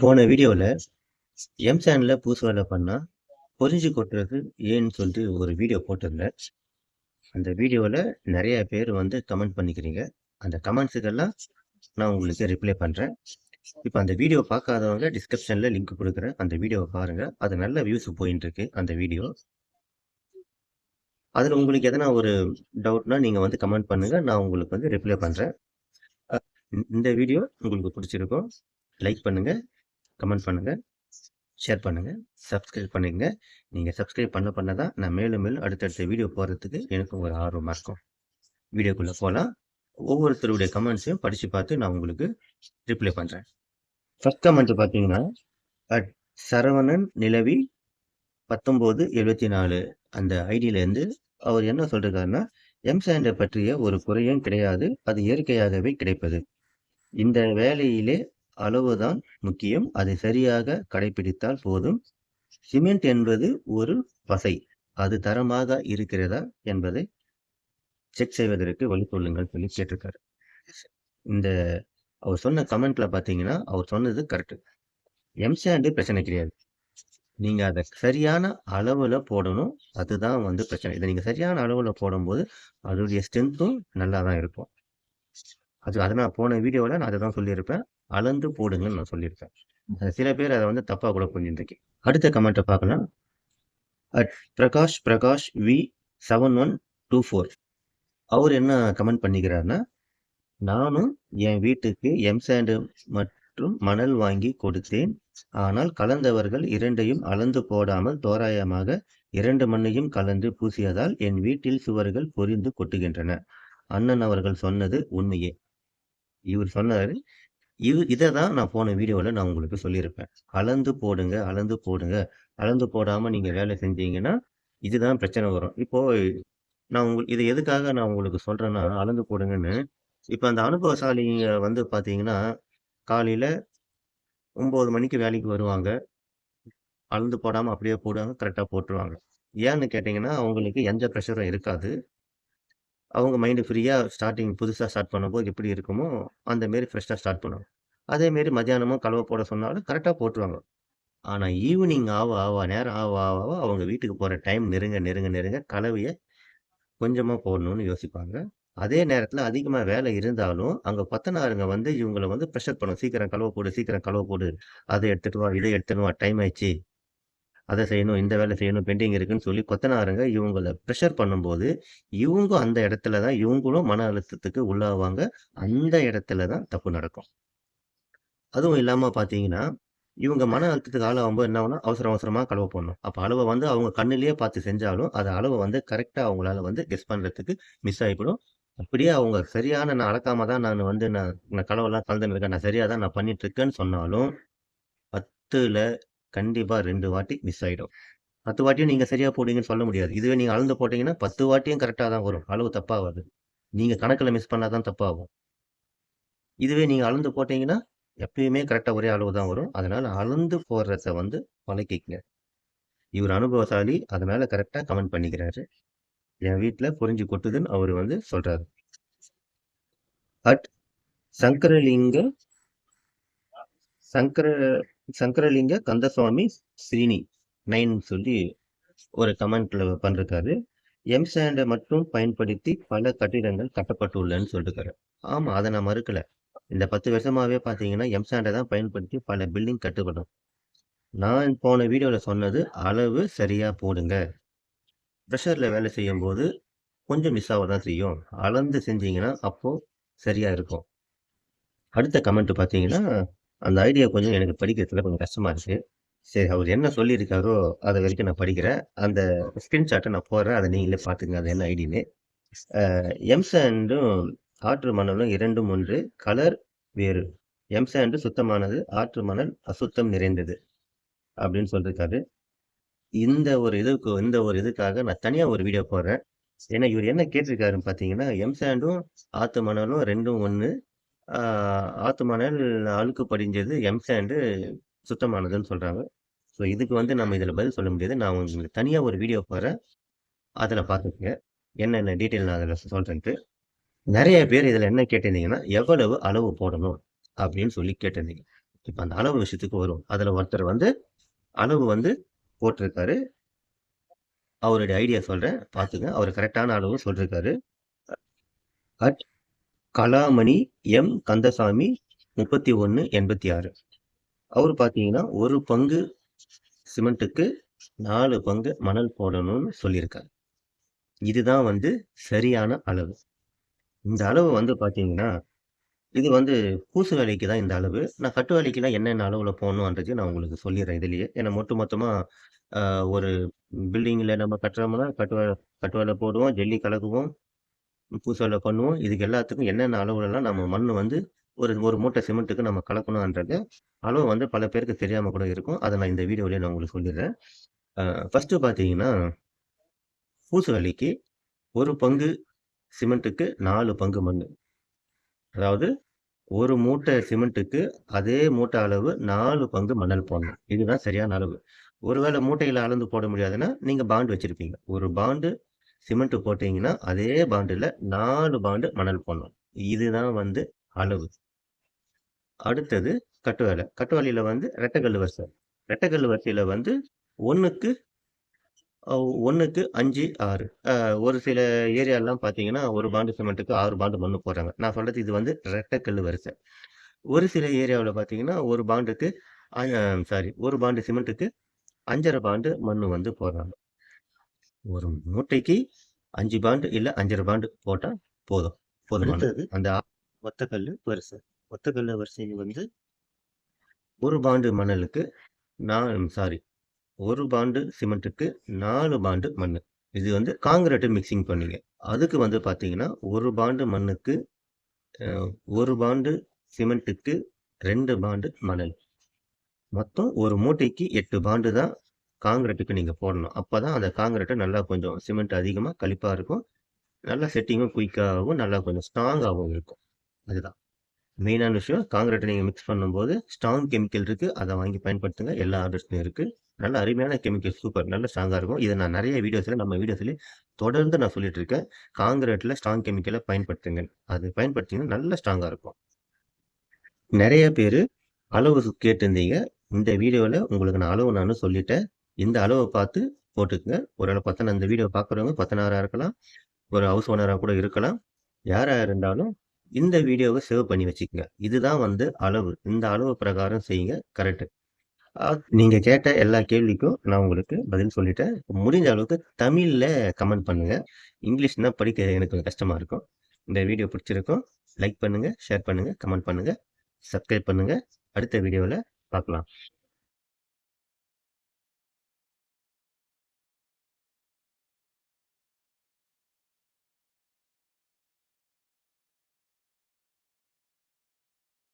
போன வீடியோவில் எம் சேனலில் புதுசு வேலை பண்ணால் பொறிஞ்சு கொட்டுறது ஏன்னு சொல்லிட்டு ஒரு வீடியோ போட்டிருந்தேன். அந்த வீடியோவில் நிறைய பேர் வந்து கமெண்ட் பண்ணிக்கிறீங்க. அந்த கமெண்ட்ஸுக்கெல்லாம் நான் உங்களுக்கு ரிப்ளை பண்ணுறேன் இப்போ அந்த வீடியோ பார்க்காதவங்க டிஸ்கிரிப்ஷனில் லிங்க் கொடுக்குறேன். அந்த வீடியோவை பாருங்கள் அது நல்ல வியூஸ் போயின்னு இருக்கு அந்த வீடியோ. அதில் உங்களுக்கு எதனா ஒரு டவுட்னா நீங்கள் வந்து கமெண்ட் பண்ணுங்கள் நான் உங்களுக்கு வந்து ரிப்ளை பண்ணுறேன் இந்த வீடியோ உங்களுக்கு பிடிச்சிருக்கும். லைக் பண்ணுங்கள் கமெண்ட் பண்ணுங்கள் ஷேர் பண்ணுங்கள் சப்ஸ்கிரைப் பண்ணிங்க நீங்கள் சப்ஸ்கிரைப் பண்ண பண்ண தான் நான் மேலும் மேலும் அடுத்தடுத்த வீடியோ போகிறதுக்கு எனக்கும் ஒரு ஆர்வமாக இருக்கும். வீடியோக்குள்ளே போகலாம் ஒவ்வொருத்தருடைய கமெண்ட்ஸையும் படித்து பார்த்து நான் உங்களுக்கு ரிப்ளை பண்ணுறேன் ஃபஸ்ட் கமெண்ட் பார்த்தீங்கன்னா அட் சரவணன் நிலவி பத்தொம்போது எழுபத்தி நாலு அந்த ஐடியிலேருந்து அவர் என்ன சொல்கிறாருன்னா எம்சாண்டை பற்றிய ஒரு குறையும் கிடையாது அது இயற்கையாகவே கிடைப்பது. இந்த வேலையிலே அளவுதான் முக்கியம். அதை சரியாக கடைபிடித்தால் போதும். சிமெண்ட் என்பது ஒரு பசை. அது தரமாக இருக்கிறதா என்பதை செக் செய்வதற்கு வழிகொள்ளுங்கள் சொல்லி கேட்டிருக்காரு. இந்த அவர் சொன்ன கமெண்ட்ல பார்த்தீங்கன்னா அவர் சொன்னது கரெக்டு எம்சாண்டு பிரச்சனை கிடையாது. நீங்க அதை சரியான அளவுல போடணும். அதுதான் வந்து பிரச்சனை. இதை நீங்க சரியான அளவுல போடும்போது அதோடைய ஸ்ட்ரென்த்தும் நல்லா தான் இருக்கும். அது அதை நான் போன வீடியோவில் நான் அதை தான் சொல்லியிருப்பேன். அளந்து போடுங்கன்னு நான் சொல்லியிருப்பேன் அது சில பேர் அதை வந்து தப்பாக கூட புரிஞ்சுருக்கு அடுத்த கமெண்ட்டை பார்க்கலாம். At Prakash Prakash V seven one two four அவர் என்ன கமெண்ட் பண்ணிக்கிறாருன்னா நானும் என் வீட்டுக்கு எம் சாண்டு மற்றும் மணல் வாங்கி கொடுத்தேன். ஆனால் கலந்தவர்கள் இரண்டையும் அளந்து போடாமல் தோராயமாக இரண்டு மண்ணையும் கலந்து பூசியதால் என் வீட்டில் சுவர்கள் பொரிந்து கொட்டுகின்றன. அண்ணன் அவர்கள் சொன்னது உண்மையே. இவர் சொன்னாரு இது இதை தான் நான் போன வீடியோவில் நான் உங்களுக்கு சொல்லியிருப்பேன். அளந்து போடுங்க அளந்து போடுங்க. அளந்து போடாமல் நீங்கள் வேலை செஞ்சீங்கன்னா இதுதான் பிரச்சனை வரும். இப்போது நான் உங்களுக்கு இது எதுக்காக நான் உங்களுக்கு சொல்கிறேன்னா அளந்து போடுங்கன்னு. இப்போ அந்த அனுபவசாலிங்க வந்து பார்த்தீங்கன்னா காலையில் ஒம்பது மணிக்கு வேலைக்கு வருவாங்க. அளந்து போடாமல் அப்படியே போடுவாங்க கரெக்டாக போட்டுருவாங்க. ஏன்னு கேட்டிங்கன்னா அவங்களுக்கு எந்த ப்ரெஷரும் இருக்காது. அவங்க மைண்டு ஃப்ரீயாக ஸ்டார்டிங் புதுசாக ஸ்டார்ட் பண்ணும்போது எப்படி இருக்குமோ அந்தமாரி ஃப்ரெஷ்ஷாக ஸ்டார்ட் பண்ணுவாங்க. அதேமாரி மத்தியானமும் கலவை போட சொன்னாலும் கரெக்டாக போட்டுருவாங்க. ஆனால் ஈவினிங் ஆவ ஆவா நேரம் ஆவ ஆவ அவங்க வீட்டுக்கு போகிற டைம் நெருங்க நெருங்க நெருங்க கலவையை கொஞ்சமாக போடணும்னு யோசிப்பாங்க. அதே நேரத்தில் அதிகமாக வேலை இருந்தாலும் அங்கே பத்தனாருங்க வந்து இவங்களை வந்து ப்ரெஷர் பண்ணும் சீக்கிரம் கலவை போடு சீக்கிரம் கலவை போடு. அதை எடுத்துட்டு வா இதை எடுத்துட்டு வா டைம் ஆயிடுச்சு. அதை செய்யணும் இந்த வேலை செய்யணும் பெண்டிங் இருக்குன்னு சொல்லி கொத்தனாருங்க இவங்களை ப்ரெஷர் பண்ணும்போது இவங்க அந்த இடத்துல தான் இவங்களும் மன அழுத்தத்துக்கு உள்ளாவாங்க. அந்த இடத்துல தான் தப்பு நடக்கும். அதுவும் இல்லாமல் பார்த்தீங்கன்னா இவங்க மன அழுத்தத்துக்கு ஆளாகும்போது என்ன ஆகும்னா அவசர அவசரமாக கலவை போடணும். அப்போ அளவை வந்து அவங்க கண்ணிலேயே பார்த்து செஞ்சாலும் அது அளவை வந்து கரெக்டாக அவங்களால வந்து கெஸ் பண்ணுறதுக்கு மிஸ் ஆகிப்படும் அப்படியே அவங்க சரியான நான் அளக்காம தான் நான் வந்து நான் நான் கலவெல்லாம் கலந்துன்னு இருக்கேன். நான் சரியாக தான் நான் பண்ணிட்டு இருக்கேன்னு சொன்னாலும் பத்தில் கண்டிப்பாக ரெண்டு வாட்டி மிஸ் ஆகிடும். பத்து வாட்டியும் நீங்கள் சரியாக போடுவீங்கன்னு சொல்ல முடியாது. இதுவே நீங்கள் அளந்து போட்டிங்கன்னா பத்து வாட்டியும் கரெக்டாக தான் வரும். அளவு தப்பாகாது. நீங்கள் கணக்கில் மிஸ் பண்ணால் தான் தப்பாகும். இதுவே நீங்கள் அளந்து போட்டிங்கன்னா எப்பயுமே கரெக்டாக ஒரே அளவு தான் வரும். அதனால் அளந்து போடுறத வந்து பழக்கிக்கங்க. இவர் அனுபவசாலி அதனால் கரெக்டாக கமெண்ட் பண்ணிக்கிறாரு. என் வீட்டில் புரிஞ்சு கொட்டுதுன்னு அவர் வந்து சொல்கிறாரு அட் சங்கரலிங்க சங்கர சங்கரலிங்க கந்தசுவாமி ஸ்ரீனி நைன் சொல்லி ஒரு கமெண்ட்ல பண்ணிருக்காரு. எம் சாண்டை மட்டும் பயன்படுத்தி பல கட்டிடங்கள் கட்டப்பட்டுள்ளன்னு சொல்லிருக்காரு. ஆமாம் அதை நான் மறுக்கலை. இந்த பத்து வருஷமாகவே பார்த்தீங்கன்னா எம்சாண்டை தான் பயன்படுத்தி பல பில்டிங் கட்டுப்படும் நான் போன வீடியோவில் சொன்னது அளவு சரியாக போடுங்க. ப்ரெஷரில் வேலை செய்யும் போது கொஞ்சம் மிஸ் ஆக தான் செய்யும். அளந்து செஞ்சீங்கன்னா அப்போது சரியாக இருக்கும். அடுத்த கமெண்ட் பார்த்தீங்கன்னா அந்த ஐடியா கொஞ்சம் எனக்கு படிக்கிறதுல கொஞ்சம் கஷ்டமாக இருக்குது சரி அவர் என்ன சொல்லியிருக்காரோ அதை வரைக்கும் நான் படிக்கிறேன். அந்த ஸ்க்ரீன்ஷாட்டை நான் போடுறேன். அதை நீங்களே பார்த்துங்க அது என்ன ஐடின்னு எம்சாண்டும் ஆற்று மணலும் இரண்டும் ஒன்று கலர் வேறு. எம் சாண்டு சுத்தமானது ஆற்று மணல் அசுத்தம் நிறைந்தது அப்படின்னு சொல்லியிருக்காரு இந்த ஒரு இதுக்கு இந்த ஒரு இதுக்காக நான் தனியாக ஒரு வீடியோ போடுறேன். ஏன்னா இவர் என்ன கேட்டிருக்காருன்னு பார்த்தீங்கன்னா எம் சாண்டும் ஆற்று மணலும் ரெண்டும் ஒன்று ஆற்று மணல் அழுக்கு படிஞ்சது எம் சாண்டு சுத்தமானதுன்னு சொல்கிறாங்க ஸோ இதுக்கு வந்து நம்ம இதில் பதில் சொல்ல முடியாது. நான் உங்களுக்கு தனியாக ஒரு வீடியோ போடுறேன். அதில் பார்த்துக்கங்க. என்னென்ன டீட்டெயில் நான் அதில் சொல்கிறேன்ட்டு நிறைய பேர் இதில் என்ன கேட்டிருந்தீங்கன்னா எவ்வளவு அளவு போடணும் அப்படின்னு சொல்லி கேட்டிருந்தீங்க இப்போ அந்த அளவு விஷயத்துக்கு வரும். அதில் ஒருத்தர் வந்து அளவு வந்து போட்டிருக்காரு. அவருடைய ஐடியா சொல்கிறேன் பார்த்துங்க. அவர் கரெக்டான அளவு சொல்லியிருக்காரு அட் கலாமணி எம். கந்தசாமி முப்பத்தி ஒன்று எண்பத்தி ஆறு அவர் பார்த்தீங்கன்னா, ஒரு பங்கு சிமெண்ட்டுக்கு நாலு பங்கு மணல் போடணும்னு சொல்லியிருக்காரு. இதுதான் வந்து சரியான அளவு. இந்த அளவு வந்து பார்த்தீங்கன்னா, இது வந்து பூசு வேலைக்கு தான் இந்த அளவு. நான் கட்டு வேலைக்குலாம் என்னென்ன அளவில் போகணுன்றது நான் உங்களுக்கு சொல்லிடுறேன் இதுலேயே ஏன்னா ஒட்டு மொத்தமாக ஒரு பில்டிங்கில் நம்ம கட்டுறோம்னா, கட்டு கட்டு வேலை போடுவோம், ஜல்லி கலக்குவோம், பூசு வேலை பண்ணுவோம். இதுக்கு எல்லாத்துக்கும் என்னென்ன அளவுலலாம் நம்ம மண் வந்து ஒரு ஒரு மூட்டை சிமெண்ட்டுக்கு நம்ம கலக்கணுன்றது அளவு வந்து பல பேருக்கு தெரியாமல் கூட இருக்கும். அதை நான் இந்த வீடியோலயே நான் உங்களுக்கு சொல்லிடுறேன் ஃபஸ்ட்டு பார்த்தீங்கன்னா பூசு வேலைக்கு ஒரு பங்கு சிமெண்ட்டுக்கு நாலு பங்கு மண் அதாவது ஒரு மூட்டை சிமெண்ட்டுக்கு அதே மூட்டை அளவு நாலு பங்கு மணல் போடணும். இதுதான் சரியான அளவு. ஒருவேளை மூட்டையில் அளந்து போட முடியாதுன்னா, நீங்கள் பாண்டு வச்சிருப்பீங்க. ஒரு பாண்டு சிமெண்ட்டு போட்டிங்கன்னா அதே பாண்டில் நாலு பாண்டு மணல் போடணும். இதுதான் வந்து அளவு. அடுத்தது கட்டுவேலை வேல. வந்து ரெட்டைக்கல் வரிசை. ரெட்டைக்கல் வரிசையில் வந்து ஒன்றுக்கு அ 1க்கு 5, 6 அ ஒரு சில ஏரியாலாம் பார்த்தீங்கன்னா, 1 பாண்டு சிமெண்ட்டுக்கு 6 பாண்டு மண்ணு போடுறாங்க. நான் சொல்றது இது வந்து ரெட்டைக்கல்லு வரிசை. ஒரு சில ஏரியாவுல பார்த்தீங்கன்னா, 1 பாண்டுக்கு சாரி 1 பாண்டு சிமெண்ட்டுக்கு 5 1/2 பாண்டு மண்ணு வந்து போடுறாங்க. ஒரு மூட்டைக்கு 5 பாண்டு இல்ல 5 1/2 பாண்டு போட்டா போதும். போதுமானது. அந்த ஒத்தக்கல்லு வரிசை. ஒத்தக்கல்லு வரிசை வந்து 1 பாண்டு மணலுக்கு நான் சாரி ஒரு பாண்டு சிமெண்ட்டுக்கு நாலு பாண்டு மண் இது வந்து காங்கிரீட்டு மிக்ஸிங் பண்ணீங்க. அதுக்கு வந்து பார்த்தீங்கன்னா, ஒரு பாண்டு மண்ணுக்கு ஒரு பாண்டு சிமெண்ட்டுக்கு ரெண்டு பாண்டு மணல். மொத்தம் ஒரு மூட்டைக்கு எட்டு பாண்டு தான் காங்கிரீட்டுக்கு நீங்கள் போடணும். அப்பதான் அந்த காங்கிரீட்டு நல்லா கொஞ்சம் சிமெண்ட் அதிகமாக கழிப்பாக இருக்கும். நல்லா செட்டிங்கும் குயிக்காகவும் நல்லா கொஞ்சம் ஸ்ட்ராங்காகவும் இருக்கும். அதுதான். மெயினான விஷயம் காங்கிரீட்டை நீங்கள் மிக்ஸ் பண்ணும்போது ஸ்ட்ராங் கெமிக்கல் இருக்குது அதை வாங்கி பயன்படுத்துங்க. எல்லா ஆர்டர்ஸ்லையும் இருக்குது நல்ல அருமையான கெமிக்கல் சூப்பர். நல்ல ஸ்ட்ராங்காக இருக்கும். இதை நான் நிறைய வீடியோஸில் நம்ம வீடியோஸ்லேயே தொடர்ந்து நான் சொல்லிட்டு இருக்கேன். காங்கிரீட்டில் ஸ்ட்ராங் கெமிக்கலை பயன்படுத்துங்க. அது பயன்படுத்திங்கன்னா நல்ல ஸ்ட்ராங்காக இருக்கும். நிறைய பேர் அளவு கேட்டிருந்தீங்க. இந்த வீடியோவில் உங்களுக்கு நான் அளவு நானும் சொல்லிட்டேன். இந்த அளவை பார்த்து போட்டுக்கங்க. ஒருவேள பத்தனை அந்த வீடியோ பார்க்குறவங்க பத்தனாயிரம் இருக்கலாம். ஒரு ஹவுஸ் ஓனராக கூட இருக்கலாம். யாராக இருந்தாலும் இந்த வீடியோவை சேவ் பண்ணி வச்சுக்கோங்க இதுதான் வந்து அளவு. இந்த அளவு பிரகாரம் செய்யுங்க. கரெக்ட். நீங்கள் கேட்ட எல்லா கேள்விக்கும் நான் உங்களுக்கு பதில் சொல்லிட்டேன். முடிஞ்ச அளவுக்கு தமிழில் கமெண்ட் பண்ணுங்கள் இங்கிலீஷ்னா படிக்க எனக்கு கஷ்டமாக இருக்கும். இந்த வீடியோ பிடிச்சிருக்கும். லைக் பண்ணுங்கள் ஷேர் பண்ணுங்கள் கமெண்ட் பண்ணுங்கள் சப்ஸ்கிரைப் பண்ணுங்கள் அடுத்த வீடியோவில் பார்க்கலாம்.